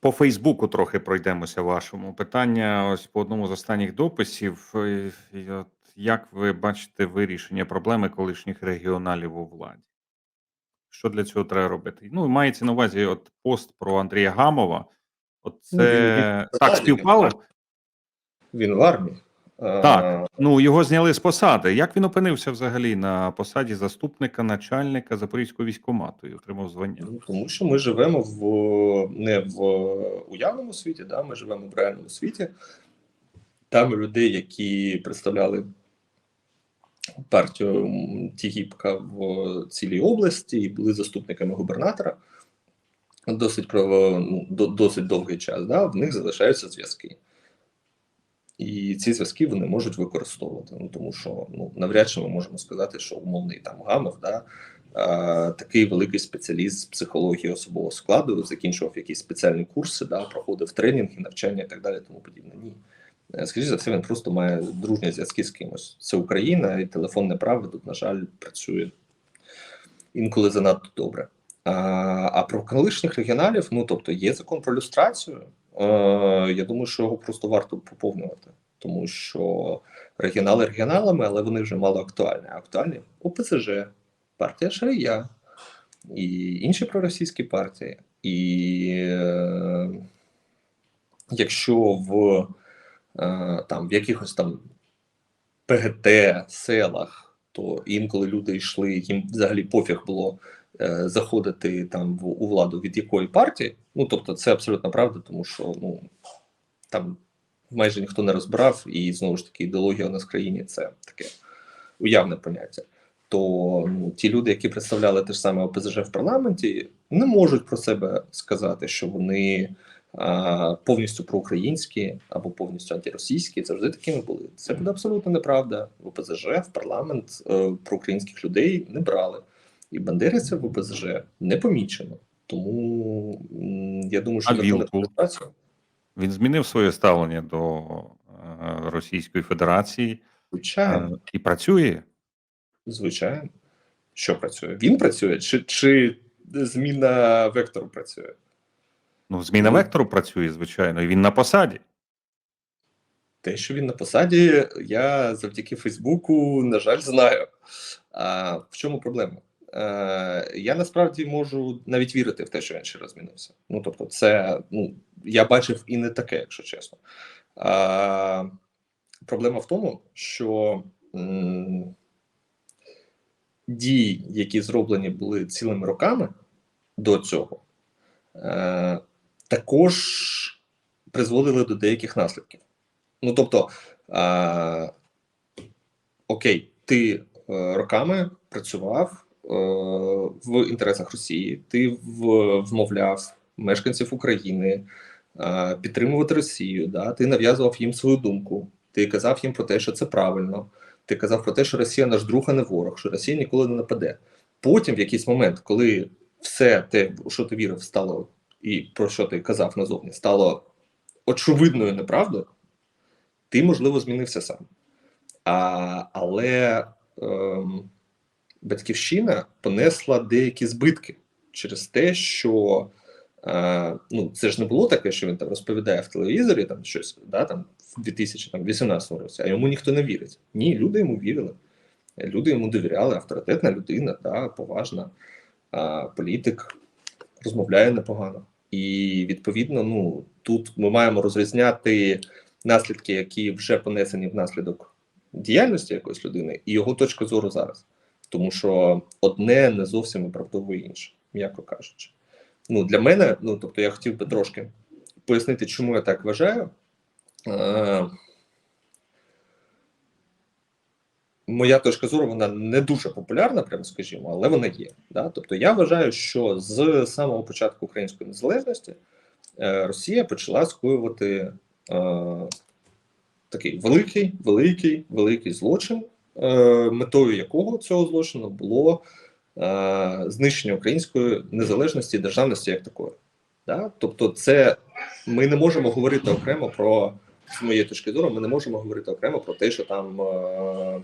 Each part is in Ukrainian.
По Фейсбуку трохи пройдемося вашому. Питання ось по одному з останніх дописів. е, от Як ви бачите вирішення проблеми колишніх регіоналів у владі? Що для цього треба робити? Ну, мається на увазі от пост про Андрія Гамова. От Ну, він- це він- так співпало? Він в армії. Е, Так. Ну його зняли з посади. Як він опинився взагалі на посаді заступника начальника Запорізького військкомату і отримав звання? Ну, тому що ми живемо в не в уявному світі, да, ми живемо в реальному світі. Там людей, які представляли партію Тігіпка в цілій області і були заступниками губернатора досить ну, досить довгий час, да, в них залишаються зв'язки. І ці зв'язки вони можуть використовувати. Ну тому що ну навряд чи ми можемо сказати, що умовний там гамов, да, а, такий великий спеціаліст з психології особового складу, закінчував якісь спеціальні курси, да, проходив тренінги, навчання і так далі. Тому подібне. Ні. Е, Скоріше за все, він просто має дружні зв'язки з кимось. Це Україна, і телефонне право тут, на жаль, працює інколи занадто добре. А, а про колишніх регіоналів, ну тобто, є закон про люстрацію. Е, я думаю, що його просто варто поповнювати, тому що регіонали регіоналами, але вони вже мало актуальні. А актуальні ОПЗЖ, партія Шарія і інші проросійські партії. І е, якщо в е, там в якихось там ПГТ селах, то інколи люди йшли, їм взагалі пофіг було заходити там в, у владу від якої партії. Ну тобто, це абсолютно правда, тому що ну там майже ніхто не розбирав, і знову ж таки ідеологія у нас в країні це таке уявне поняття. То ну, ті люди, які представляли те ж саме ОПЗЖ в парламенті, не можуть про себе сказати, що вони а, повністю проукраїнські або повністю антиросійські. Завжди такими були. Це буде абсолютно неправда. В ОПЗЖ в парламент е, проукраїнських людей не брали, і бандерівців в ОПЗЖ не помічено. Тому я думаю, що А на Вілкул? Він змінив своє ставлення до е, Російської Федерації звичайно. е, і працює. Звичайно. Що працює? Він працює, чи, чи зміна вектору працює? Ну, зміна Ну. вектору працює, звичайно, і він на посаді. Те, що він на посаді, я завдяки Фейсбуку, на жаль, знаю. А в чому проблема? Е, я насправді можу навіть вірити в те, що він ще раз змінився. Ну тобто, це ну я бачив і не таке, якщо чесно. А, проблема в тому, що дії, які зроблені були цілими роками до цього, е, також призводили до деяких наслідків. Ну тобто, а, окей, ти е, роками працював е, в інтересах Росії, ти вмовляв мешканців України е, підтримувати Росію, да? ти нав'язував їм свою думку, ти казав їм про те, що це правильно. Ти казав про те, що Росія наш друг, а не ворог, що Росія ніколи не нападе. Потім, в якийсь момент, коли все те, у що ти вірив, стало і про що ти казав назовні, стало очевидною неправдою, ти, можливо, змінився сам. А, але ем, батьківщина понесла деякі збитки через те, що е, ну, це ж не було таке, що він там розповідає в телевізорі там щось да, там, в 2018 році, а йому ніхто не вірить. Ні, люди йому вірили. Люди йому довіряли, авторитетна людина, да, поважна, а, політик, розмовляє непогано. І відповідно, ну тут ми маємо розрізняти наслідки, які вже понесені внаслідок діяльності якоїсь людини, і його точка зору зараз. Тому що одне не зовсім виправдовує інше, м'яко кажучи. Ну, для мене, ну тобто, я хотів би трошки пояснити, чому я так вважаю. Е, Моя точка зору, вона не дуже популярна, прямо скажімо, але вона є. Да? Тобто, я вважаю, що з самого початку української незалежності е, Росія почала скоювати е, такий великий, великий, великий злочин, метою якого цього злочину було е, знищення української незалежності і державності як такої. Да? Тобто, це ми не можемо говорити окремо про з моєї точки зору, ми не можемо говорити окремо про те, що там е,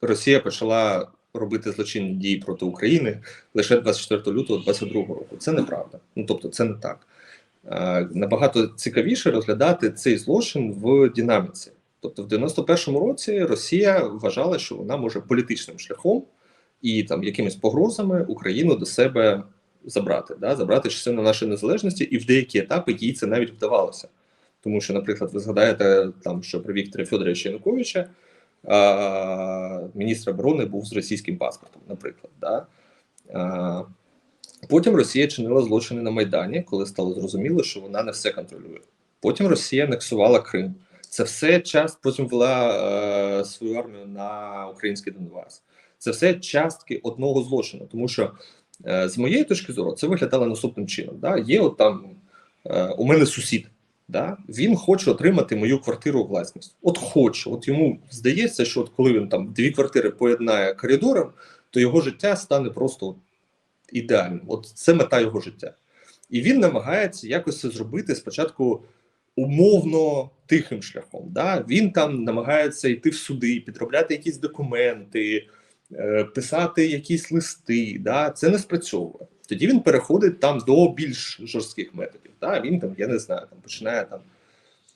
Росія почала робити злочинні дії проти України лише 24 лютого 2022 року. Це неправда. Ну тобто, це не так. Е, Набагато цікавіше розглядати цей злочин в динаміці. Тобто, в 91-му році Росія вважала, що вона може політичним шляхом і там якимись погрозами Україну до себе забрати, да, забрати частину нашої незалежності, і в деякі етапи їй це навіть вдавалося. Тому що, наприклад, ви згадаєте, там що при Вікторі Федоровича Януковича а, міністр оборони був з російським паспортом, наприклад. Да? А, потім Росія чинила злочини на Майдані, коли стало зрозуміло, що вона не все контролює. Потім Росія анексувала Крим. Це все час потім вела е, свою армію на український Донбас. Це все частки одного злочину, тому що е, з моєї точки зору це виглядало наступним чином. Да? Є от там е, у мене сусід, да? він хоче отримати мою квартиру у власність. От хоче, от йому здається, що от коли він там дві квартири поєднає коридором, то його життя стане просто ідеальним. От це мета його життя. І він намагається якось це зробити спочатку умовно тихим шляхом. Да? Він там намагається йти в суди, підробляти якісь документи, е, писати якісь листи. Да? Це не спрацьовує. Тоді він переходить там до більш жорстких методів. Да? Він там, я не знаю, там починає там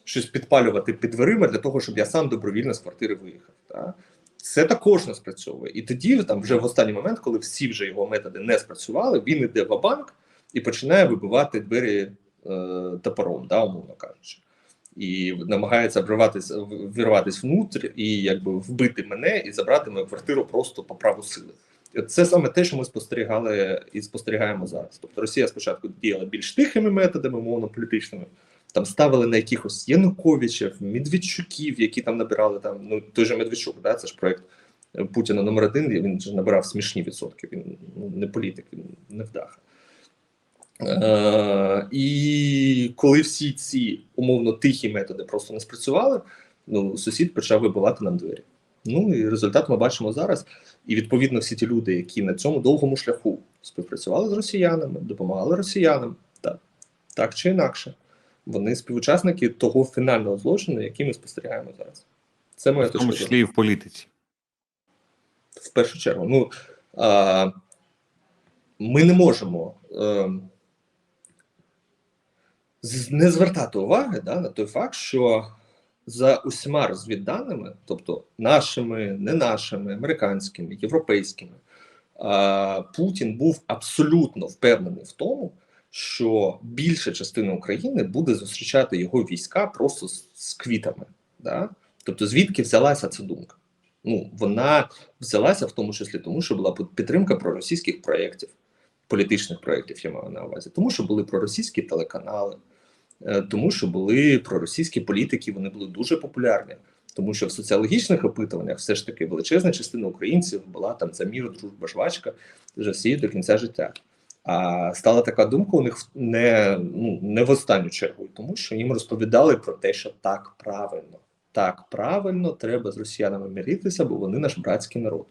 щось підпалювати під дверима для того, щоб я сам добровільно з квартири виїхав. Да? Це також не спрацьовує. І тоді, там, вже в останній момент, коли всі вже його методи не спрацювали, він іде в банк і починає вибивати двері топором, да, умовно кажучи. І намагається вриватись, вірватися внутрі і якби вбити мене і забрати мою квартиру просто по праву сили. Це саме те, що ми спостерігали і спостерігаємо зараз. Тобто Росія спочатку діяла більш тихими методами, умовно політичними. Там ставили на якихось Януковичів, Медведчуків, які там набирали там. Ну той же Медведчук, да, це ж проект Путіна номер один. Він ж набирав смішні відсотки. Він ну, не політик, він не вдаха. Е, і коли всі ці умовно тихі методи просто не спрацювали, ну сусід почав вибивати нам двері. Ну і результат ми бачимо зараз. І відповідно всі ті люди, які на цьому довгому шляху співпрацювали з росіянами, допомагали росіянам, так, так чи інакше, вони співучасники того фінального злочину, який ми спостерігаємо зараз. Це моя В тому точка числі і в політиці. В першу чергу. Ну а, ми не можемо. Е, з- не звертати уваги да, на той факт, що за усіма розвідданими, тобто нашими, не нашими, американськими, європейськими, Путін був абсолютно впевнений в тому, що більша частина України буде зустрічати його війська просто з, квітами. Да? Тобто, звідки взялася ця думка? Ну, вона взялася в тому числі тому, що була підтримка проросійських проєктів, політичних проєктів, я маю на увазі, тому що були проросійські телеканали, е, тому що були проросійські політики, вони були дуже популярні. Тому що в соціологічних опитуваннях все ж таки величезна частина українців була там за мір, дружба, жвачка з Росією до кінця життя. А стала така думка у них не, ну, не в останню чергу, тому що їм розповідали про те, що так правильно, так правильно, треба з росіянами миритися, бо вони наш братський народ.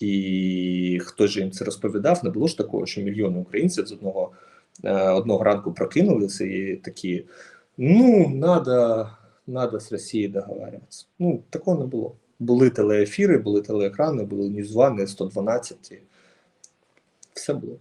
І хто ж їм це розповідав, не було ж такого, що мільйони українців з одного, е, одного ранку прокинулися і такі: ну, надо, надо з Росією договарюватися. Ну, такого не було. Були телеефіри, були телеекрани, були Ньюзвани, 112. і Все було.